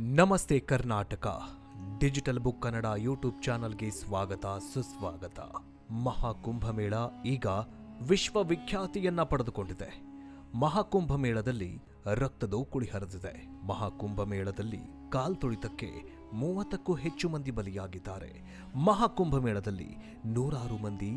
ನಮಸ್ತೆ Karnataka. Digital book Kannada YouTube ಚಾನಲ್ಗೆ ಸ್ವಾಗತ, ಸುಸ್ವಾಗತ. ಮಹಾಕುಂಭಮೇಳ ಈಗ ವಿಶ್ವವಿಖ್ಯಾತಿಯನ್ನ ಪಡೆದುಕೊಂಡಿದೆ. ಮಹಾಕುಂಭಮೇಳದಲ್ಲಿ ರಕ್ತದೋಕುಳಿ ಹರಿದಿದೆ ಮಹಾಕುಂಭಮೇಳದಲ್ಲಿ ಕಾಲ್ತುಳಿತಕ್ಕೆ ಮೂವತ್ತಕ್ಕೂ ಹೆಚ್ಚು ಮಂದಿ ಬಲಿಯಾಗಿದ್ದಾರೆ. ಮಹಾಕುಂಭಮೇಳದಲ್ಲಿ ನೂರಾರು ಮಂದಿ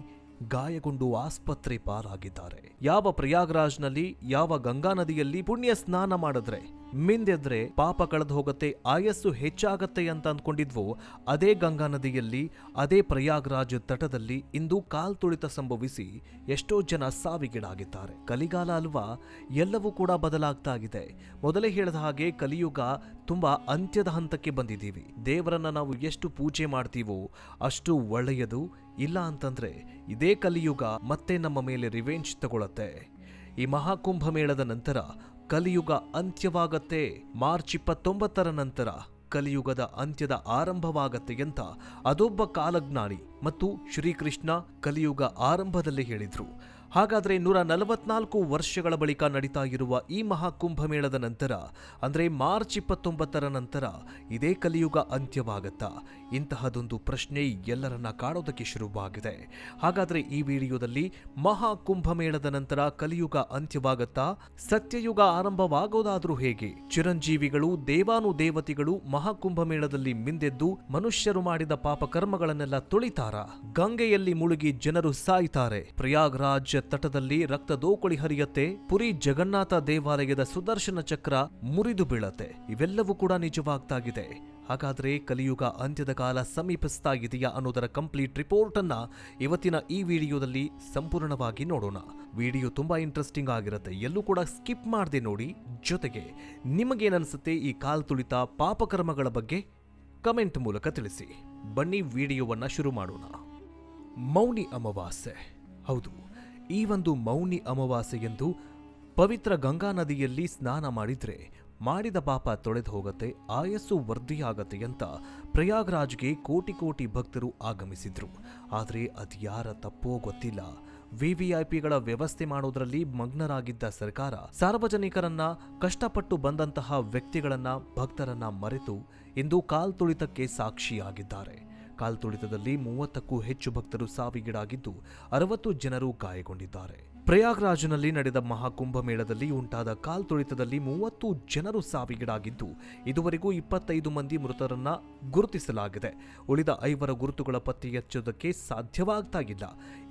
ಗಾಯಗೊಂಡು ಆಸ್ಪತ್ರೆ ಪಾಲಾಗಿದ್ದಾರೆ. ಯಾವ ಪ್ರಯಾಗ್ರಾಜ್ನಲ್ಲಿ ಯಾವ ಗಂಗಾ ನದಿಯಲ್ಲಿ ಪುಣ್ಯ ಸ್ನಾನ ಮಾಡಿದ್ರೆ ಮಿಂದೆದ್ರೆ ಪಾಪ ಕಳೆದು ಹೋಗುತ್ತೆ, ಆಯಸ್ಸು ಹೆಚ್ಚಾಗತ್ತೆ ಅಂತ ಅಂದ್ಕೊಂಡಿದ್ವು, ಅದೇ ಗಂಗಾ ನದಿಯಲ್ಲಿ, ಅದೇ ಪ್ರಯಾಗ್ರಾಜ್ ತಟದಲ್ಲಿ ಇಂದು ಕಾಲ್ತುಳಿತ ಸಂಭವಿಸಿ ಎಷ್ಟೋ ಜನ ಸಾವಿಗೀಡಾಗಿದ್ದಾರೆ. ಕಲಿಗಾಲ ಅಲ್ವಾ, ಎಲ್ಲವೂ ಕೂಡ ಬದಲಾಗ್ತಾ ಇದೆ ಮೊದಲೇ ಹೇಳಿದ ಹಾಗೆ ಕಲಿಯುಗ ತುಂಬಾ ಅಂತ್ಯದ ಹಂತಕ್ಕೆ ಬಂದಿದ್ದೀವಿ. ದೇವರನ್ನ ನಾವು ಎಷ್ಟು ಪೂಜೆ ಮಾಡ್ತೀವೋ ಅಷ್ಟು ಒಳ್ಳೆಯದು. ಇಲ್ಲ ಅಂತಂದ್ರೆ ಇದೇ ಕಲಿಯುಗ ಮತ್ತೆ ನಮ್ಮ ಮೇಲೆ ರಿವೆಂಜ್ ತಗೊಳತ್ತೆ. ಈ ಮಹಾಕುಂಭ ಮೇಳದ ನಂತರ ಕಲಿಯುಗ ಅಂತ್ಯವಾಗತ್ತೆ. ಮಾರ್ಚ್ ಇಪ್ಪತ್ತೊಂಬತ್ತರ ನಂತರ ಕಲಿಯುಗದ ಅಂತ್ಯದ ಆರಂಭವಾಗತ್ತೆ ಅಂತ ಅದೊಬ್ಬ ಕಾಲಜ್ಞಾನಿ ಮತ್ತು ಶ್ರೀಕೃಷ್ಣ ಕಲಿಯುಗ ಆರಂಭದಲ್ಲಿ ಹೇಳಿದ್ರು. ಹಾಗಾದ್ರೆ ನೂರ ನಲವತ್ನಾಲ್ಕು ವರ್ಷಗಳ ಬಳಿಕ ನಡೀತಾ ಇರುವ ಈ ಮಹಾಕುಂಭಮೇಳದ ನಂತರ, ಅಂದ್ರೆ ಮಾರ್ಚ್ ಇಪ್ಪತ್ತೊಂಬತ್ತರ ನಂತರ, ಇದೇ ಕಲಿಯುಗ ಅಂತ್ಯವಾಗುತ್ತಾ? ಇಂತಹದೊಂದು ಪ್ರಶ್ನೆ ಎಲ್ಲರನ್ನ ಕಾಡೋದಕ್ಕೆ ಶುರುವಾಗಿದೆ. ಹಾಗಾದ್ರೆ ಈ ವಿಡಿಯೋದಲ್ಲಿ ಮಹಾಕುಂಭಮೇಳದ ನಂತರ ಕಲಿಯುಗ ಅಂತ್ಯವಾಗುತ್ತಾ? ಸತ್ಯಯುಗ ಆರಂಭವಾಗೋದಾದ್ರೂ ಹೇಗೆ? ಚಿರಂಜೀವಿಗಳು ದೇವಾನು ದೇವತೆಗಳು ಮಹಾಕುಂಭ ಮೇಳದಲ್ಲಿ ಮಿಂದೆದ್ದು ಮನುಷ್ಯರು ಮಾಡಿದ ಪಾಪಕರ್ಮಗಳನ್ನೆಲ್ಲ ತುಳಿತಾರ? ಗಂಗೆಯಲ್ಲಿ ಮುಳುಗಿ ಜನರು ಸಾಯ್ತಾರೆ. ಪ್ರಯಾಗ್ರಾಜ್ ತಟದಲ್ಲಿ ರಕ್ತದೋಕುಳಿ ಹರಿಯತ್ತೆ. ಪುರಿ ಜಗನ್ನಾಥ ದೇವಾಲಯದ ಸುದರ್ಶನ ಚಕ್ರ ಮುರಿದು ಬೀಳತ್ತೆ. ಇವೆಲ್ಲವೂ ಕೂಡ ನಿಜವಾಗ್ತಾಗಿದೆ. ಹಾಗಾದ್ರೆ ಕಲಿಯುಗ ಅಂತ್ಯದ ಕಾಲ ಸಮೀಪಿಸ್ತಾ ಇದೆಯಾ ಅನ್ನೋದರ ಕಂಪ್ಲೀಟ್ ರಿಪೋರ್ಟ್ ಅನ್ನ ಇವತ್ತಿನ ಈ ವಿಡಿಯೋದಲ್ಲಿ ಸಂಪೂರ್ಣವಾಗಿ ನೋಡೋಣ. ವಿಡಿಯೋ ತುಂಬಾ ಇಂಟ್ರೆಸ್ಟಿಂಗ್ ಆಗಿರುತ್ತೆ. ಎಲ್ಲೂ ಕೂಡ ಸ್ಕಿಪ್ ಮಾಡದೆ ನೋಡಿ. ಜೊತೆಗೆ ನಿಮಗೇನನ್ಸುತ್ತೆ ಈ ಕಾಲ್ ತುಳಿತ ಪಾಪಕರ್ಮಗಳ ಬಗ್ಗೆ ಕಮೆಂಟ್ ಮೂಲಕ ತಿಳಿಸಿ. ಬನ್ನಿ ವಿಡಿಯೋವನ್ನ ಶುರು ಮಾಡೋಣ. ಮೌನಿ ಅಮಾವಾಸ್ಯೆ. ಹೌದು. ಈ ಒಂದು ಮೌನಿ ಅಮಾವಾಸ್ಯೆಯಂದು ಪವಿತ್ರ ಗಂಗಾ ನದಿಯಲ್ಲಿ ಸ್ನಾನ ಮಾಡಿದ್ರೆ ಮಾಡಿದ ಪಾಪ ತೊಳೆದು ಹೋಗತ್ತೆ, ಆಯಸ್ಸು ವೃದ್ಧಿಯಾಗತ್ತೆ ಅಂತ ಪ್ರಯಾಗ್ರಾಜ್ಗೆ ಕೋಟಿ ಕೋಟಿ ಭಕ್ತರು ಆಗಮಿಸಿದ್ರು. ಆದರೆ ಅದ್ಯಾರ ತಪ್ಪೋ ಗೊತ್ತಿಲ್ಲ. ವಿವಿಐಪಿಗಳ ವ್ಯವಸ್ಥೆ ಮಾಡೋದರಲ್ಲಿ ಮಗ್ನರಾಗಿದ್ದ ಸರ್ಕಾರ ಸಾರ್ವಜನಿಕರನ್ನ ಕಷ್ಟಪಟ್ಟು ಬಂದಂತಹ ವ್ಯಕ್ತಿಗಳನ್ನ ಭಕ್ತರನ್ನ ಮರೆತು ಇಂದು ಕಾಲ್ತುಳಿತಕ್ಕೆ ಸಾಕ್ಷಿಯಾಗಿದ್ದಾರೆ. ಕಾಲ್ತುಳಿತದಲ್ಲಿ ಮೂವತ್ತಕ್ಕೂ ಹೆಚ್ಚು ಭಕ್ತರು ಸಾವಿಗೀಡಾಗಿದ್ದು ಅರವತ್ತು ಜನರು ಗಾಯಗೊಂಡಿದ್ದಾರೆ. ಪ್ರಯಾಗ್ರಾಜ್ನಲ್ಲಿ ನಡೆದ ಮಹಾಕುಂಭ ಮೇಳದಲ್ಲಿ ಉಂಟಾದ ಕಾಲ್ತುಳಿತದಲ್ಲಿ ಮೂವತ್ತು ಜನರು ಸಾವಿಗೀಡಾಗಿದ್ದು, ಇದುವರೆಗೂ ಇಪ್ಪತ್ತೈದು ಮಂದಿ ಮೃತರನ್ನ ಗುರುತಿಸಲಾಗಿದೆ. ಉಳಿದ ಐವರ ಗುರುತುಗಳ ಪತ್ತೆ ಹಚ್ಚೋದಕ್ಕೆ ಸಾಧ್ಯವಾಗ್ತಾ ಇಲ್ಲ.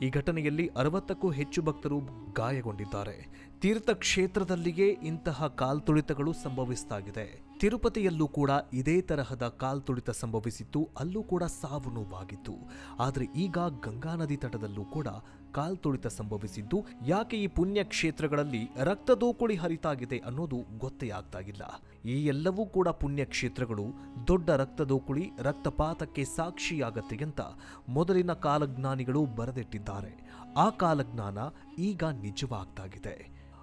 ಈ ಘಟನೆಯಲ್ಲಿ ಅರವತ್ತಕ್ಕೂ ಹೆಚ್ಚು ಭಕ್ತರು ಗಾಯಗೊಂಡಿದ್ದಾರೆ. ತೀರ್ಥಕ್ಷೇತ್ರದಲ್ಲಿಯೇ ಇಂತಹ ಕಾಲ್ತುಳಿತಗಳು ಸಂಭವಿಸ್ತಾಗಿದೆ. ತಿರುಪತಿಯಲ್ಲೂ ಕೂಡ ಇದೇ ತರಹದ ಕಾಲ್ತುಳಿತ ಸಂಭವಿಸಿತ್ತು. ಅಲ್ಲೂ ಕೂಡ ಸಾವು ನೋವಾಗಿತ್ತು. ಆದರೆ ಈಗ ಗಂಗಾ ನದಿ ತಟದಲ್ಲೂ ಕೂಡ ಕಾಲ್ತುಳಿತ ಸಂಭವಿಸಿದ್ದು, ಯಾಕೆ ಈ ಪುಣ್ಯ ಕ್ಷೇತ್ರಗಳಲ್ಲಿ ರಕ್ತದೋಕುಳಿ ಹರಿತಾಗಿದೆ ಅನ್ನೋದು ಗೊತ್ತೇ ಆಗ್ತಾಗಿಲ್ಲ ಈ ಎಲ್ಲವೂ ಕೂಡ ಪುಣ್ಯ ಕ್ಷೇತ್ರಗಳು ದೊಡ್ಡ ರಕ್ತದೋಕುಳಿ, ರಕ್ತಪಾತಕ್ಕೆ ಸಾಕ್ಷಿಯಾಗತ್ತೆ ಅಂತ ಮೊದಲಿನ ಕಾಲಜ್ಞಾನಿಗಳು ಬರೆದಿಟ್ಟಿದ್ದಾರೆ. ಆ ಕಾಲಜ್ಞಾನ ಈಗ ನಿಜವಾಗ್ತಾಗಿದೆ.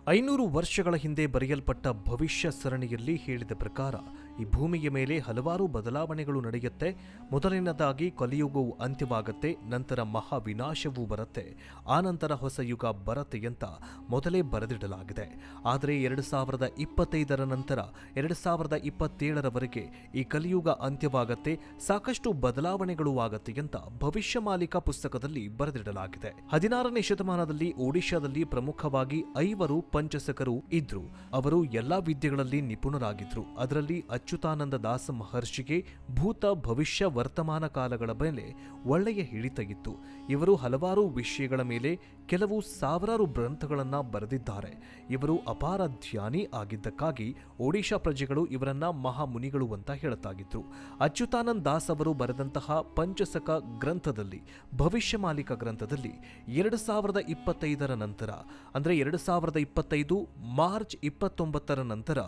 ಐನೂರು ವರ್ಷಗಳ ಹಿಂದೆ ಬರೆಯಲ್ಪಟ್ಟ ಭವಿಷ್ಯ ಸರಣಿಯಲ್ಲಿ ಹೇಳಿದ ಪ್ರಕಾರ ಈ ಭೂಮಿಯ ಮೇಲೆ ಹಲವಾರು ಬದಲಾವಣೆಗಳು ನಡೆಯುತ್ತೆ. ಮೊದಲನೇದಾಗಿ ಕಲಿಯುಗವು ಅಂತ್ಯವಾಗುತ್ತೆ, ನಂತರ ಮಹಾವಿನಾಶವೂ ಬರುತ್ತೆ. ಆನಂತರ ಹೊಸ ಯುಗ ಬರುತ್ತೆ ಅಂತ ಮೊದಲೇ ಬರೆದಿಡಲಾಗಿದೆ. ಆದರೆ ಎರಡು ಸಾವಿರದ ಇಪ್ಪತ್ತೈದರ ನಂತರ, ಎರಡು ಸಾವಿರದ ಇಪ್ಪತ್ತೇಳರವರೆಗೆ ಈ ಕಲಿಯುಗ ಅಂತ್ಯವಾಗತ್ತೆ, ಸಾಕಷ್ಟು ಬದಲಾವಣೆಗಳು ಆಗತ್ತೆ ಅಂತ ಭವಿಷ್ಯ ಮಾಲಿಕ ಪುಸ್ತಕದಲ್ಲಿ ಬರೆದಿಡಲಾಗಿದೆ. ಹದಿನಾರನೇ ಶತಮಾನದಲ್ಲಿ ಒಡಿಶಾದಲ್ಲಿ ಪ್ರಮುಖವಾಗಿ ಐವರು ಪಂಚಸಕರು ಇದ್ರು. ಅವರು ಎಲ್ಲಾ ವಿದ್ಯೆಗಳಲ್ಲಿ ನಿಪುಣರಾಗಿದ್ರು. ಅದರಲ್ಲಿ ಅಚ್ಯುತಾನಂದ ದಾಸ ಮಹರ್ಷಿಗೆ ಭೂತ ಭವಿಷ್ಯ ವರ್ತಮಾನ ಕಾಲಗಳ ಮೇಲೆ ಒಳ್ಳೆಯ ಹಿಡಿತ ಇತ್ತು. ಇವರು ಹಲವಾರು ವಿಷಯಗಳ ಮೇಲೆ ಕೆಲವು ಸಾವಿರಾರು ಗ್ರಂಥಗಳನ್ನು ಬರೆದಿದ್ದಾರೆ. ಇವರು ಅಪಾರ ಧ್ಯಾನಿ ಆಗಿದ್ದಕ್ಕಾಗಿ ಒಡಿಶಾ ಪ್ರಜೆಗಳು ಇವರನ್ನ ಮಹಾಮುನಿಗಳು ಅಂತ ಹೇಳುತ್ತಾಗಿದ್ರು ಅಚ್ಯುತಾನಂದ ದಾಸ್ ಅವರು ಬರೆದಂತಹ ಪಂಚಸಕ ಗ್ರಂಥದಲ್ಲಿ, ಭವಿಷ್ಯ ಮಾಲಿಕ ಗ್ರಂಥದಲ್ಲಿ ಎರಡು ಸಾವಿರದ ಇಪ್ಪತ್ತೈದರ ನಂತರ, ಅಂದ್ರೆ ಎರಡು ಸಾವಿರದ ಇಪ್ಪತ್ತೈದು ಮಾರ್ಚ್ ಇಪ್ಪತ್ತೊಂಬತ್ತರ ನಂತರ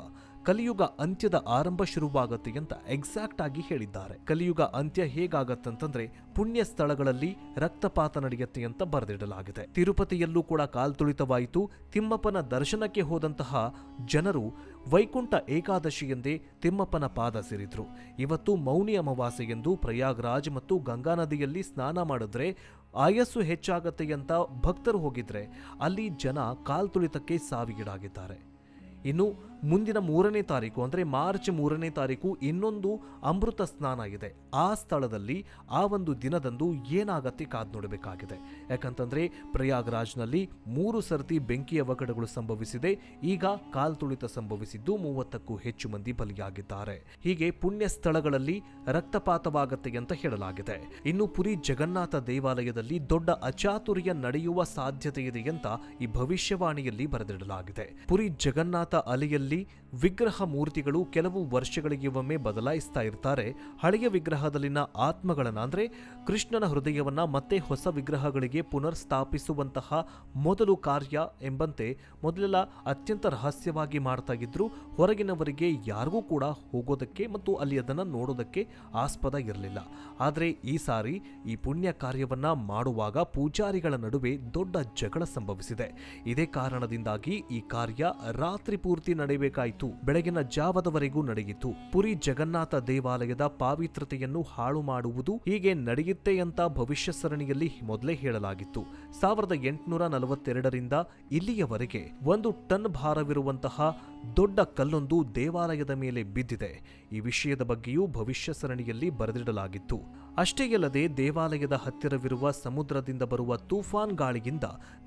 ಕಲಿಯುಗ ಅಂತ್ಯದ ಆರಂಭ ಶುರುವಾಗತ್ತೆ ಅಂತ ಎಕ್ಸಾಕ್ಟ್ ಆಗಿ ಹೇಳಿದ್ದಾರೆ. ಕಲಿಯುಗ ಅಂತ್ಯ ಹೇಗಾಗತ್ತಂತಂದ್ರೆ ಪುಣ್ಯ ಸ್ಥಳಗಳಲ್ಲಿ ರಕ್ತಪಾತ ನಡೆಯುತ್ತೆ ಅಂತ ಬರೆದಿಡಲಾಗಿದೆ. ತಿರುಪತಿಯಲ್ಲೂ ಕೂಡ ಕಾಲ್ತುಳಿತವಾಯಿತು ತಿಮ್ಮಪ್ಪನ ದರ್ಶನಕ್ಕೆ ಹೋದಂತಹ ಜನರು ವೈಕುಂಠ ಏಕಾದಶಿ ಎಂದೇ ತಿಮ್ಮಪ್ಪನ ಪಾದ ಸೇರಿದ್ರು. ಇವತ್ತು ಮೌನಿ ಅಮಾವಾಸ್ಯೆ ಎಂದು ಪ್ರಯಾಗ್ರಾಜ್ ಮತ್ತು ಗಂಗಾ ನದಿಯಲ್ಲಿ ಸ್ನಾನ ಮಾಡಿದ್ರೆ ಆಯಸ್ಸು ಹೆಚ್ಚಾಗತ್ತೆ ಅಂತ ಭಕ್ತರು ಹೋಗಿದ್ರೆ ಅಲ್ಲಿ ಜನ ಕಾಲ್ತುಳಿತಕ್ಕೆ ಸಾವಿಗೀಡಾಗಿದ್ದಾರೆ. ಇನ್ನು ಮುಂದಿನ ಮೂರನೇ ತಾರೀಕು, ಅಂದರೆ ಮಾರ್ಚ್ ಮೂರನೇ ತಾರೀಕು ಇನ್ನೊಂದು ಅಮೃತ ಸ್ನಾನ ಇದೆ ಆ ಸ್ಥಳದಲ್ಲಿ ಆ ಒಂದು ದಿನದಂದು ಏನಾಗತ್ತೆ ಕಾದ್ ನೋಡಬೇಕಾಗಿದೆ. ಯಾಕಂತಂದ್ರೆ ಪ್ರಯಾಗ್ರಾಜ್ನಲ್ಲಿ ಮೂರು ಸರ್ತಿ ಬೆಂಕಿ ಅವಘಡಗಳು ಸಂಭವಿಸಿದೆ. ಈಗ ಕಾಲ್ತುಳಿತ ಸಂಭವಿಸಿದ್ದು ಮೂವತ್ತಕ್ಕೂ ಹೆಚ್ಚು ಮಂದಿ ಬಲಿಯಾಗಿದ್ದಾರೆ. ಹೀಗೆ ಪುಣ್ಯ ಸ್ಥಳಗಳಲ್ಲಿ ರಕ್ತಪಾತವಾಗತ್ತೆ ಅಂತ ಹೇಳಲಾಗಿದೆ. ಇನ್ನು ಪುರಿ ಜಗನ್ನಾಥ ದೇವಾಲಯದಲ್ಲಿ ದೊಡ್ಡ ಅಚಾತುರ್ಯ ನಡೆಯುವ ಸಾಧ್ಯತೆ ಇದೆ ಅಂತ ಈ ಭವಿಷ್ಯವಾಣಿಯಲ್ಲಿ ಬರೆದಿಡಲಾಗಿದೆ. ಪುರಿ ಜಗನ್ನಾಥ ಅಲೆಯಲ್ಲಿ ವಿಗ್ರಹ ಮೂರ್ತಿಗಳು ಕೆಲವು ವರ್ಷಗಳಿಗೆ ಒಮ್ಮೆ ಬದಲಾಯಿಸ್ತಾ ಇರ್ತಾರೆ. ಹಳೆಯ ವಿಗ್ರಹದಲ್ಲಿನ ಆತ್ಮಗಳನ್ನು ಅಂದರೆ ಕೃಷ್ಣನ ಹೃದಯವನ್ನ ಮತ್ತೆ ಹೊಸ ವಿಗ್ರಹಗಳಿಗೆ ಪುನರ್ ಸ್ಥಾಪಿಸುವಂತಹ ಮೊದಲು ಕಾರ್ಯ ಎಂಬಂತೆ ಮೊದಲೆಲ್ಲ ಅತ್ಯಂತ ರಹಸ್ಯವಾಗಿ ಮಾಡ್ತಾ ಇದ್ರು. ಹೊರಗಿನವರಿಗೆ ಯಾರಿಗೂ ಕೂಡ ಹೋಗೋದಕ್ಕೆ ಮತ್ತು ಅಲ್ಲಿ ಅದನ್ನು ನೋಡೋದಕ್ಕೆ ಆಸ್ಪದ ಇರಲಿಲ್ಲ. ಆದರೆ ಈ ಸಾರಿ ಈ ಪುಣ್ಯ ಕಾರ್ಯವನ್ನ ಮಾಡುವಾಗ ಪೂಜಾರಿಗಳ ನಡುವೆ ದೊಡ್ಡ ಜಗಳ ಸಂಭವಿಸಿದೆ. ಇದೇ ಕಾರಣದಿಂದಾಗಿ ಈ ಕಾರ್ಯ ರಾತ್ರಿ ಪೂರ್ತಿ ನಡೆಯಬೇಕಾಯಿತು ಬೆಳಗಿನ ಜಾವದವರೆಗೂ ನಡೆಯಿತು. ಪುರಿ ಜಗನ್ನಾಥ ದೇವಾಲಯದ ಪಾವಿತ್ರತೆಯನ್ನು ಹಾಳು ಮಾಡುವುದು ಹೀಗೆ ನಡೆಯುತ್ತೆ ಅಂತ ಭವಿಷ್ಯ ಸರಣಿಯಲ್ಲಿ ಮೊದಲೇ ಹೇಳಲಾಗಿತ್ತು. ಸಾವಿರದ ಎಂಟುನೂರ ನಲವತ್ತೆರಡರಿಂದ ಇಲ್ಲಿಯವರೆಗೆ ಒಂದು ಟನ್ ಭಾರವಿರುವಂತಹ ದೊಡ್ಡ ಕಲ್ಲೊಂದು ದೇವಾಲಯದ ಮೇಲೆ ಬಿದ್ದಿದೆ. ಈ ವಿಷಯದ ಬಗ್ಗೆಯೂ ಭವಿಷ್ಯ ಸರಣಿಯಲ್ಲಿ ಬರೆದಿಡಲಾಗಿತ್ತು. ಅಷ್ಟೇ ಅಲ್ಲದೆ ದೇವಾಲಯದ ಹತ್ತಿರವಿರುವ ಸಮುದ್ರದಿಂದ ಬರುವ ತೂಫಾನ್ ಗಾಳಿಯಿಂದ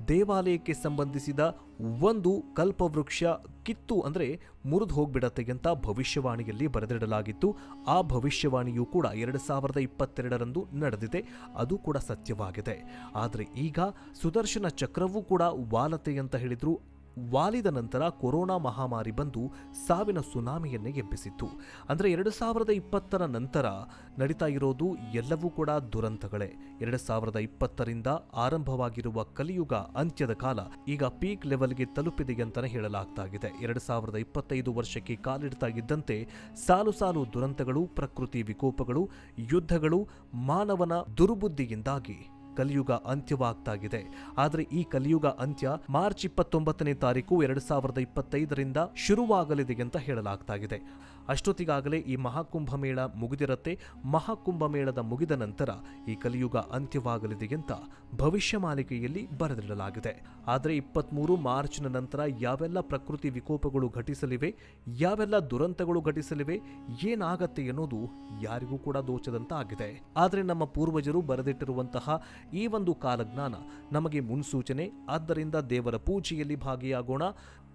ದೇವಾಲಯಕ್ಕೆ ಸಂಬಂಧಿಸಿದ ಒಂದು ಕಲ್ಪವೃಕ್ಷ ಕಿತ್ತು ಅಂದರೆ ಮುರಿದು ಹೋಗ್ಬಿಡತ್ತೆ ಅಂತ ಭವಿಷ್ಯವಾಣಿಯಲ್ಲಿ ಬರೆದಿಡಲಾಗಿತ್ತು. ಆ ಭವಿಷ್ಯವಾಣಿಯೂ ಕೂಡ ಎರಡು ಸಾವಿರದ ಇಪ್ಪತ್ತೆರಡರಂದು ನಡೆದಿದೆ. ಅದು ಕೂಡ ಸತ್ಯವಾಗಿದೆ. ಆದರೆ ಈಗ ಸುದರ್ಶನ ಚಕ್ರವೂ ಕೂಡ ವಾಲತೆ ಅಂತ ಹೇಳಿದ್ರು. ವಾಲಿದ ನಂತರ ಕೊರೋನಾ ಮಹಾಮಾರಿ ಬಂದು ಸಾವಿನ ಸುನಾಮಿಯನ್ನೇ ಎಬ್ಬಿಸಿತ್ತು. ಅಂದರೆ ಎರಡು ಸಾವಿರದ ಇಪ್ಪತ್ತರ ನಂತರ ನಡೀತಾ ಇರೋದು ಎಲ್ಲವೂ ಕೂಡ ದುರಂತಗಳೇ. ಎರಡು ಸಾವಿರದ ಇಪ್ಪತ್ತರಿಂದ ಆರಂಭವಾಗಿರುವ ಕಲಿಯುಗ ಅಂತ್ಯದ ಕಾಲ ಈಗ ಪೀಕ್ ಲೆವೆಲ್ಗೆ ತಲುಪಿದೆ ಅಂತಲೇ ಹೇಳಲಾಗ್ತಾ ಇದೆ ಎರಡು ಸಾವಿರದ ಇಪ್ಪತ್ತೈದು ವರ್ಷಕ್ಕೆ ಕಾಲಿಡ್ತಾ ಇದ್ದಂತೆ ಸಾಲು ಸಾಲು ದುರಂತಗಳು, ಪ್ರಕೃತಿ ವಿಕೋಪಗಳು, ಯುದ್ಧಗಳು, ಮಾನವನ ದುರ್ಬುದ್ಧಿಯಿಂದಾಗಿ ಕಲಿಯುಗ ಅಂತ್ಯವಾಗ್ತಾಗಿದೆ. ಆದರೆ ಈ ಕಲಿಯುಗ ಅಂತ್ಯ ಮಾರ್ಚ್ ಇಪ್ಪತ್ತೊಂಬತ್ತನೇ ತಾರೀಕು ಎರಡು ಸಾವಿರದ ಇಪ್ಪತ್ತೈದರಿಂದ ಶುರುವಾಗಲಿದೆ ಅಂತ ಹೇಳಲಾಗ್ತಾ ಇದೆ ಅಷ್ಟೊತ್ತಿಗಾಗಲೇ ಈ ಮಹಾಕುಂಭ ಮೇಳ ಮುಗಿದಿರತ್ತೆ. ಮಹಾಕುಂಭ ಮೇಳದ ಮುಗಿದ ನಂತರ ಈ ಕಲಿಯುಗ ಅಂತ್ಯವಾಗಲಿದೆ ಅಂತ ಭವಿಷ್ಯ ಮಾಲಿಕೆಯಲ್ಲಿ ಬರೆದಿಡಲಾಗಿದೆ. ಆದರೆ ಇಪ್ಪತ್ತ್ಮೂರು ಮಾರ್ಚ್ನ ನಂತರ ಯಾವೆಲ್ಲ ಪ್ರಕೃತಿ ವಿಕೋಪಗಳು ಘಟಿಸಲಿವೆ, ಯಾವೆಲ್ಲ ದುರಂತಗಳು ಘಟಿಸಲಿವೆ, ಏನಾಗತ್ತೆ ಅನ್ನೋದು ಯಾರಿಗೂ ಕೂಡ ದೋಚದಂತ ಆಗಿದೆ ಆದರೆ ನಮ್ಮ ಪೂರ್ವಜರು ಬರೆದಿಟ್ಟಿರುವಂತಹ ಈ ಒಂದು ಕಾಲಜ್ಞಾನ ನಮಗೆ ಮುನ್ಸೂಚನೆ, ಆದ್ದರಿಂದ ದೇವರ ಪೂಜೆಯಲ್ಲಿ ಭಾಗಿಯಾಗೋಣ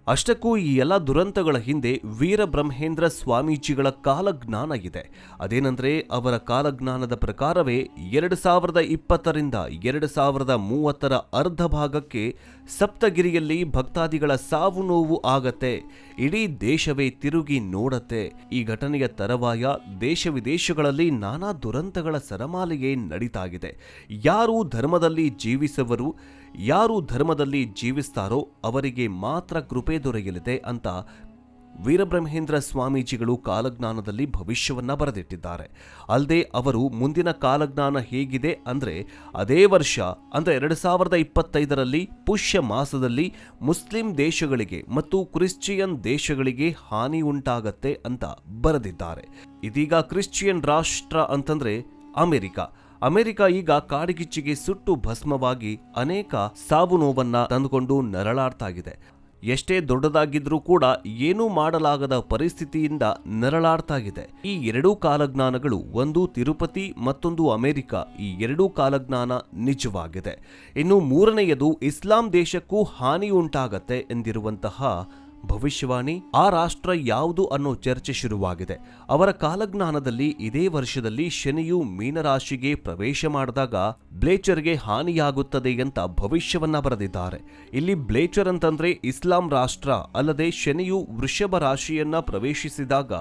ಅಷ್ಟಕ್ಕೂ ಈ ಎಲ್ಲ ದುರಂತಗಳ ಹಿಂದೆ ವೀರಬ್ರಹ್ಮೇಂದ್ರ ಸ್ವಾಮೀಜಿಗಳ ಕಾಲಜ್ಞಾನ ಇದೆ. ಅದೇನೆಂದರೆ, ಅವರ ಕಾಲಜ್ಞಾನದ ಪ್ರಕಾರವೇ ಎರಡು ಸಾವಿರದ ಇಪ್ಪತ್ತರಿಂದ ಎರಡು ಸಾವಿರದ ಮೂವತ್ತರ ಅರ್ಧ ಭಾಗಕ್ಕೆ ಸಪ್ತಗಿರಿಯಲ್ಲಿ ಭಕ್ತಾದಿಗಳ ಸಾವು ನೋವು ಆಗತ್ತೆ, ಇಡೀ ದೇಶವೇ ತಿರುಗಿ ನೋಡತ್ತೆ. ಈ ಘಟನೆಯ ತರವಾಯ ದೇಶ ವಿದೇಶಗಳಲ್ಲಿ ನಾನಾ ದುರಂತಗಳ ಸರಮಾಲೆಯೇ ನಡೀತಾಗಿದೆ. ಯಾರು ಧರ್ಮದಲ್ಲಿ ಜೀವಿಸುವರು ಯಾರು ಧರ್ಮದಲ್ಲಿ ಜೀವಿಸ್ತಾರೋ ಅವರಿಗೆ ಮಾತ್ರ ಕೃಪೆ ದೊರೆಯಲಿದೆ ಅಂತ ವೀರಬ್ರಹ್ಮೇಂದ್ರ ಸ್ವಾಮೀಜಿಗಳು ಕಾಲಜ್ಞಾನದಲ್ಲಿ ಭವಿಷ್ಯವನ್ನು ಬರೆದಿಟ್ಟಿದ್ದಾರೆ. ಅಲ್ಲದೆ ಅವರು ಮುಂದಿನ ಕಾಲಜ್ಞಾನ ಹೇಗಿದೆ ಅಂದರೆ ಅದೇ ವರ್ಷ, ಅಂದರೆ ಎರಡು ಸಾವಿರದ ಇಪ್ಪತ್ತೈದರಲ್ಲಿ ಪುಷ್ಯ ಮಾಸದಲ್ಲಿ ಮುಸ್ಲಿಂ ದೇಶಗಳಿಗೆ ಮತ್ತು ಕ್ರಿಶ್ಚಿಯನ್ ದೇಶಗಳಿಗೆ ಹಾನಿ ಉಂಟಾಗತ್ತೆ ಅಂತ ಬರೆದಿದ್ದಾರೆ. ಇದೀಗ ಕ್ರಿಶ್ಚಿಯನ್ ರಾಷ್ಟ್ರ ಅಂತಂದರೆ ಅಮೆರಿಕ. ಅಮೆರಿಕ ಈಗ ಕಾಡಿಗಿಚ್ಚಿಗೆ ಸುಟ್ಟು ಭಸ್ಮವಾಗಿ ಅನೇಕ ಸಾವು ನೋವನ್ನ ತಂದುಕೊಂಡು ನರಳಾಡ್ತಾಗಿದೆ. ಎಷ್ಟೇ ದೊಡ್ಡದಾಗಿದ್ರೂ ಕೂಡ ಏನೂ ಮಾಡಲಾಗದ ಪರಿಸ್ಥಿತಿಯಿಂದ ನರಳಾಡ್ತಾಗಿದೆ. ಈ ಎರಡೂ ಕಾಲಜ್ಞಾನಗಳು ಒಂದು ತಿರುಪತಿ, ಮತ್ತೊಂದು ಅಮೆರಿಕ. ಈ ಎರಡೂ ಕಾಲಜ್ಞಾನ ನಿಜವಾಗಿದೆ. ಇನ್ನು ಮೂರನೆಯದು ಇಸ್ಲಾಂ ದೇಶಕ್ಕೂ ಹಾನಿಯುಂಟಾಗತ್ತೆ ಎಂದಿರುವಂತಹ ಭವಿಷ್ಯವಾಣಿ, ಆ ರಾಷ್ಟ್ರ ಯಾವುದು ಅನ್ನೋ ಚರ್ಚೆ ಶುರುವಾಗಿದೆ. ಅವರ ಕಾಲಜ್ಞಾನದಲ್ಲಿ ಇದೇ ವರ್ಷದಲ್ಲಿ ಶನಿಯು ಮೀನರಾಶಿಗೆ ಪ್ರವೇಶ ಮಾಡಿದಾಗ ಬ್ಲೇಚರ್ಗೆ ಹಾನಿಯಾಗುತ್ತದೆ ಅಂತ ಭವಿಷ್ಯವನ್ನ ಬರೆದಿದ್ದಾರೆ. ಇಲ್ಲಿ ಬ್ಲೇಚರ್ ಅಂತಂದ್ರೆ ಇಸ್ಲಾಂ ರಾಷ್ಟ್ರ ಅಲ್ಲದೆ ಶನಿಯು ವೃಷಭ ರಾಶಿಯನ್ನ ಪ್ರವೇಶಿಸಿದಾಗ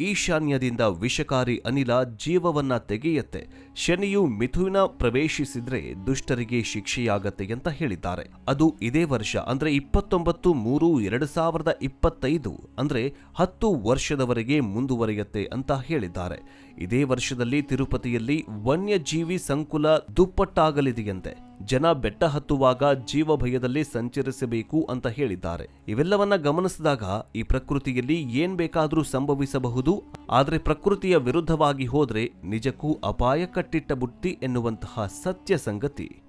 ಈಶಾನ್ಯದಿಂದ ವಿಷಕಾರಿ ಅನಿಲ ಜೀವವನ್ನ ತೆಗೆಯತ್ತೆ. ಶನಿಯು ಮಿಥುನ ಪ್ರವೇಶಿಸಿದ್ರೆ ದುಷ್ಟರಿಗೆ ಶಿಕ್ಷೆಯಾಗತ್ತೆ ಅಂತ ಹೇಳಿದ್ದಾರೆ. ಅದು ಇದೇ ವರ್ಷ, ಅಂದ್ರೆ ಇಪ್ಪತ್ತೊಂಬತ್ತು ಮೂರು ಎರಡು ಸಾವಿರದ ಇಪ್ಪತ್ತೈದು, ಅಂದ್ರೆ ಹತ್ತು ವರ್ಷದವರೆಗೆ ಮುಂದುವರಿಯತ್ತೆ ಅಂತ ಹೇಳಿದ್ದಾರೆ. ಇದೇ ವರ್ಷದಲ್ಲಿ ತಿರುಪತಿಯಲ್ಲಿ ವನ್ಯಜೀವಿ ಸಂಕುಲ ದುಪ್ಪಟ್ಟಾಗಲಿದೆಯಂತೆ. ಜನ ಬೆಟ್ಟ ಹತ್ತುವಾಗ ಜೀವ ಭಯದಲ್ಲಿ ಸಂಚರಿಸಬೇಕು ಅಂತ ಹೇಳಿದ್ದಾರೆ. ಇವೆಲ್ಲವನ್ನ ಗಮನಿಸಿದಾಗ ಈ ಪ್ರಕೃತಿಯಲ್ಲಿ ಏನ್ ಬೇಕಾದರೂ ಸಂಭವಿಸಬಹುದು. ಆದರೆ ಪ್ರಕೃತಿಯ ವಿರುದ್ಧವಾಗಿ ಹೋದ್ರೆ ನಿಜಕ್ಕೂ ಅಪಾಯ ಕಟ್ಟಿಟ್ಟ ಬುಟ್ಟಿ ಎನ್ನುವಂತಹ ಸತ್ಯ ಸಂಗತಿ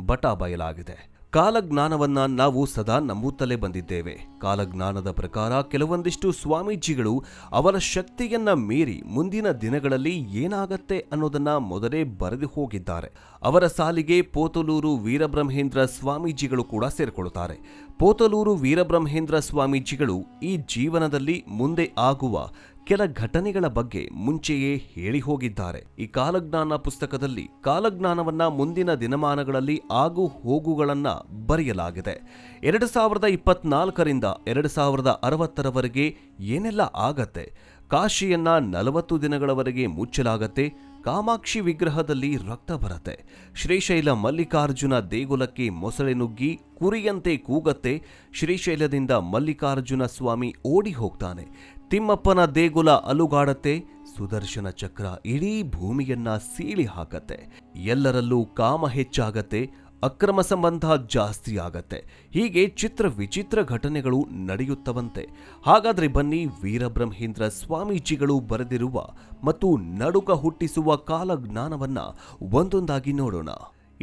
ಬಟ ಬಯಲಾಗಿದೆ ಕಾಲಜ್ಞಾನವನ್ನ ನಾವು ಸದಾ ನಂಬುತ್ತಲೇ ಬಂದಿದ್ದೇವೆ. ಕಾಲಜ್ಞಾನದ ಪ್ರಕಾರ ಕೆಲವೊಂದಿಷ್ಟು ಸ್ವಾಮೀಜಿಗಳು ಅವರ ಶಕ್ತಿಯನ್ನ ಮೀರಿ ಮುಂದಿನ ದಿನಗಳಲ್ಲಿ ಏನಾಗತ್ತೆ ಅನ್ನೋದನ್ನ ಮೊದಲೇ ಬರೆದು ಹೋಗಿದ್ದಾರೆ. ಅವರ ಸಾಲಿಗೆ ಪೋತಲೂರು ವೀರಬ್ರಹ್ಮೇಂದ್ರ ಸ್ವಾಮೀಜಿಗಳು ಕೂಡ ಸೇರಿಕೊಳ್ಳುತ್ತಾರೆ. ಪೋತಲೂರು ವೀರಬ್ರಹ್ಮೇಂದ್ರ ಸ್ವಾಮೀಜಿಗಳು ಈ ಜೀವನದಲ್ಲಿ ಮುಂದೆ ಆಗುವ ಕೆಲ ಘಟನೆಗಳ ಬಗ್ಗೆ ಮುಂಚೆಯೇ ಹೇಳಿ ಹೋಗಿದ್ದಾರೆ. ಈ ಕಾಲಜ್ಞಾನ ಪುಸ್ತಕದಲ್ಲಿ ಕಾಲಜ್ಞಾನವನ್ನ ಮುಂದಿನ ದಿನಮಾನಗಳಲ್ಲಿ ಆಗು ಹೋಗುಗಳನ್ನ ಬರೆಯಲಾಗಿದೆ. ಎರಡು ಸಾವಿರದ ಇಪ್ಪತ್ನಾಲ್ಕರಿಂದ ಎರಡು ಸಾವಿರದ ಅರವತ್ತರವರೆಗೆ ಏನೆಲ್ಲ ಆಗತ್ತೆ? ಕಾಶಿಯನ್ನ ನಲವತ್ತು ದಿನಗಳವರೆಗೆ ಮುಚ್ಚಲಾಗತ್ತೆ. ಕಾಮಾಕ್ಷಿ ವಿಗ್ರಹದಲ್ಲಿ ರಕ್ತ ಬರತ್ತೆ. ಶ್ರೀಶೈಲ ಮಲ್ಲಿಕಾರ್ಜುನ ದೇಗುಲಕ್ಕೆ ಮೊಸಳೆ ನುಗ್ಗಿ ಕುರಿಯಂತೆ ಕೂಗತ್ತೆ. ಶ್ರೀಶೈಲದಿಂದ ಮಲ್ಲಿಕಾರ್ಜುನ ಸ್ವಾಮಿ ಓಡಿ ಹೋಗ್ತಾನೆ. ತಿಮ್ಮಪ್ಪನ ದೇಗುಲ ಅಲುಗಾಡತ್ತೆ, ಸುದರ್ಶನ ಚಕ್ರ ಇಡೀ ಭೂಮಿಯನ್ನ ಸೀಳಿ ಹಾಕತ್ತೆ. ಎಲ್ಲರಲ್ಲೂ ಕಾಮ ಹೆಚ್ಚಾಗತ್ತೆ, ಅಕ್ರಮ ಸಂಬಂಧ ಜಾಸ್ತಿ ಆಗತ್ತೆ. ಹೀಗೆ ಚಿತ್ರ ವಿಚಿತ್ರ ಘಟನೆಗಳು ನಡೆಯುತ್ತವಂತೆ. ಹಾಗಾದ್ರೆ ಬನ್ನಿ ವೀರಬ್ರಹ್ಮೇಂದ್ರ ಸ್ವಾಮೀಜಿಗಳು ಬರೆದಿರುವ ಮತ್ತು ನಡುಕ ಹುಟ್ಟಿಸುವ ಕಾಲಜ್ಞಾನವನ್ನ ಒಂದೊಂದಾಗಿ ನೋಡೋಣ.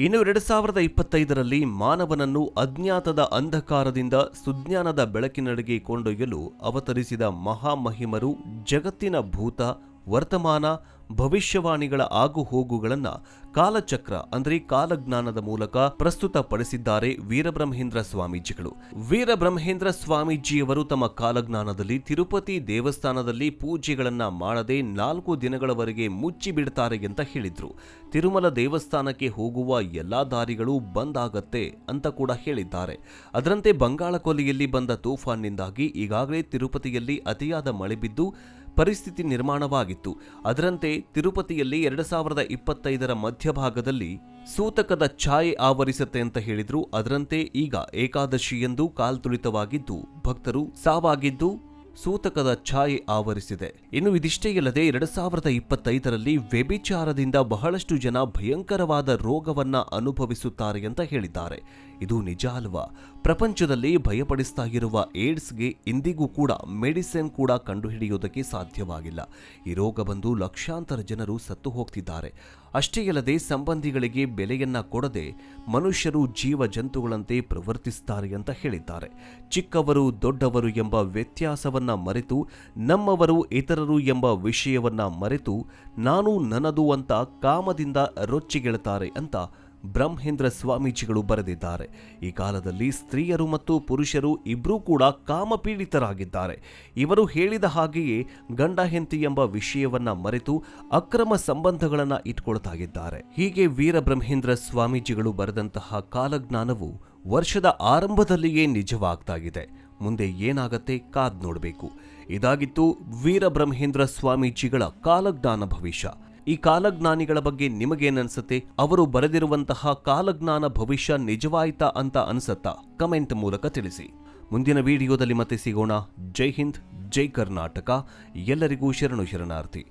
ಇನ್ನು ಎರಡು ಸಾವಿರದ ಇಪ್ಪತ್ತೈದರಲ್ಲಿ ಮಾನವನನ್ನು ಅಜ್ಞಾತದ ಅಂಧಕಾರದಿಂದ ಸುಜ್ಞಾನದ ಬೆಳಕಿನಡೆಗೆ ಕೊಂಡೊಯ್ಯಲು ಅವತರಿಸಿದ ಮಹಾಮಹಿಮರು ಜಗತ್ತಿನ ಭೂತ ವರ್ತಮಾನ ಭವಿಷ್ಯವಾಣಿಗಳ ಆಗು ಹೋಗುಗಳನ್ನ ಕಾಲಚಕ್ರ ಅಂದ್ರೆ ಕಾಲಜ್ಞಾನದ ಮೂಲಕ ಪ್ರಸ್ತುತಪಡಿಸಿದ್ದಾರೆ ವೀರಬ್ರಹ್ಮೇಂದ್ರ ಸ್ವಾಮೀಜಿಗಳು. ವೀರಬ್ರಹ್ಮೇಂದ್ರ ಸ್ವಾಮೀಜಿಯವರು ತಮ್ಮ ಕಾಲಜ್ಞಾನದಲ್ಲಿ ತಿರುಪತಿ ದೇವಸ್ಥಾನದಲ್ಲಿ ಪೂಜೆಗಳನ್ನ ಮಾಡದೆ ನಾಲ್ಕು ದಿನಗಳವರೆಗೆ ಮುಚ್ಚಿಬಿಡ್ತಾರೆ ಅಂತ ಹೇಳಿದ್ರು. ತಿರುಮಲ ದೇವಸ್ಥಾನಕ್ಕೆ ಹೋಗುವ ಎಲ್ಲಾ ದಾರಿಗಳು ಬಂದ್ ಆಗತ್ತೆ ಅಂತ ಕೂಡ ಹೇಳಿದ್ದಾರೆ. ಅದರಂತೆ ಬಂಗಾಳ ಕೊಲ್ಲಿಯಲ್ಲಿ ಬಂದ ತೂಫಾನ್ನಿಂದಾಗಿ ಈಗಾಗಲೇ ತಿರುಪತಿಯಲ್ಲಿ ಅತಿಯಾದ ಮಳೆ ಬಿದ್ದು ಪರಿಸ್ಥಿತಿ ನಿರ್ಮಾಣವಾಗಿತ್ತು. ಅದರಂತೆ ತಿರುಪತಿಯಲ್ಲಿ ಎರಡು ಸಾವಿರದ ಇಪ್ಪತ್ತೈದರ ಮಧ್ಯಭಾಗದಲ್ಲಿ ಸೂತಕದ ಛಾಯೆ ಆವರಿಸುತ್ತೆ ಅಂತ ಹೇಳಿದ್ರು. ಅದರಂತೆ ಈಗ ಏಕಾದಶಿಯೆಂದು ಕಾಲ್ತುಳಿತವಾಗಿದ್ದು, ಭಕ್ತರು ಸಾವಾಗಿದ್ದು ಸೂತಕದ ಛಾಯೆ ಆವರಿಸಿದೆ. ಇನ್ನು ಇದಿಷ್ಟೇ ಇಲ್ಲದೆ ಎರಡು ಸಾವಿರದ ಇಪ್ಪತ್ತೈದರಲ್ಲಿ ವ್ಯಭಿಚಾರದಿಂದ ಬಹಳಷ್ಟು ಜನ ಭಯಂಕರವಾದ ರೋಗವನ್ನ ಅನುಭವಿಸುತ್ತಾರೆ ಅಂತ ಹೇಳಿದ್ದಾರೆ. ಇದು ನಿಜ ಅಲ್ವಾ? ಪ್ರಪಂಚದಲ್ಲಿ ಭಯಪಡಿಸ್ತಾ ಇರುವ ಏಡ್ಸ್ಗೆ ಇಂದಿಗೂ ಕೂಡ ಮೆಡಿಸಿನ್ ಕೂಡ ಕಂಡುಹಿಡಿಯೋದಕ್ಕೆ ಸಾಧ್ಯವಾಗಿಲ್ಲ. ಈ ರೋಗ ಬಂದು ಲಕ್ಷಾಂತರ ಜನರು ಸತ್ತು ಹೋಗ್ತಿದ್ದಾರೆ. ಅಷ್ಟೇ ಅಲ್ಲದೆ ಸಂಬಂಧಿಗಳಿಗೆ ಬೆಲೆಯನ್ನ ಕೊಡದೆ ಮನುಷ್ಯರು ಜೀವ ಜಂತುಗಳಂತೆ ಪ್ರವರ್ತಿಸ್ತಾರೆ ಅಂತ ಹೇಳಿದ್ದಾರೆ. ಚಿಕ್ಕವರು ದೊಡ್ಡವರು ಎಂಬ ವ್ಯತ್ಯಾಸವನ್ನ ಮರೆತು ನಮ್ಮವರು ಇತರರು ಎಂಬ ವಿಷಯವನ್ನ ಮರೆತು ನಾನು ನನ್ನದು ಅಂತ ಕಾಮದಿಂದ ರೊಚ್ಚಿಗೆಳುತ್ತಾರೆ ಅಂತ ಬ್ರಹ್ಮೇಂದ್ರ ಸ್ವಾಮೀಜಿಗಳು ಬರೆದಿದ್ದಾರೆ. ಈ ಕಾಲದಲ್ಲಿ ಸ್ತ್ರೀಯರು ಮತ್ತು ಪುರುಷರು ಇಬ್ಬರೂ ಕೂಡ ಕಾಮಪೀಡಿತರಾಗಿದ್ದಾರೆ. ಇವರು ಹೇಳಿದ ಹಾಗೆಯೇ ಗಂಡ ಹೆಂಡತಿ ಎಂಬ ವಿಷಯವನ್ನ ಮರೆತು ಅಕ್ರಮ ಸಂಬಂಧಗಳನ್ನ ಇಟ್ಕೊಳ್ತಾಗಿದ್ದಾರೆ. ಹೀಗೆ ವೀರಬ್ರಹ್ಮೇಂದ್ರ ಸ್ವಾಮೀಜಿಗಳು ಬರೆದಂತಹ ಕಾಲಜ್ಞಾನವು ವರ್ಷದ ಆರಂಭದಲ್ಲಿಯೇ ನಿಜವಾಗ್ತಾ ಇದೆ ಮುಂದೆ ಏನಾಗತ್ತೆ ಕಾದ್ ನೋಡಬೇಕು. ಇದಾಗಿತ್ತು ವೀರಬ್ರಹ್ಮೇಂದ್ರ ಸ್ವಾಮೀಜಿಗಳ ಕಾಲಜ್ಞಾನ ಭವಿಷ್ಯ. ಈ ಕಾಲಜ್ಞಾನಿಗಳ ಬಗ್ಗೆ ನಿಮಗೇನನ್ಸುತ್ತೆ? ಅವರು ಬರೆದಿರುವಂತಹ ಕಾಲಜ್ಞಾನ ಭವಿಷ್ಯ ನಿಜವಾಯ್ತಾ ಅಂತ ಅನ್ಸತ್ತಾ? ಕಮೆಂಟ್ ಮೂಲಕ ತಿಳಿಸಿ. ಮುಂದಿನ ವಿಡಿಯೋದಲ್ಲಿ ಮತ್ತೆ ಸಿಗೋಣ. ಜೈ ಹಿಂದ್, ಜೈ ಕರ್ನಾಟಕ. ಎಲ್ಲರಿಗೂ ಶರಣು ಶರಣಾರ್ಥಿ.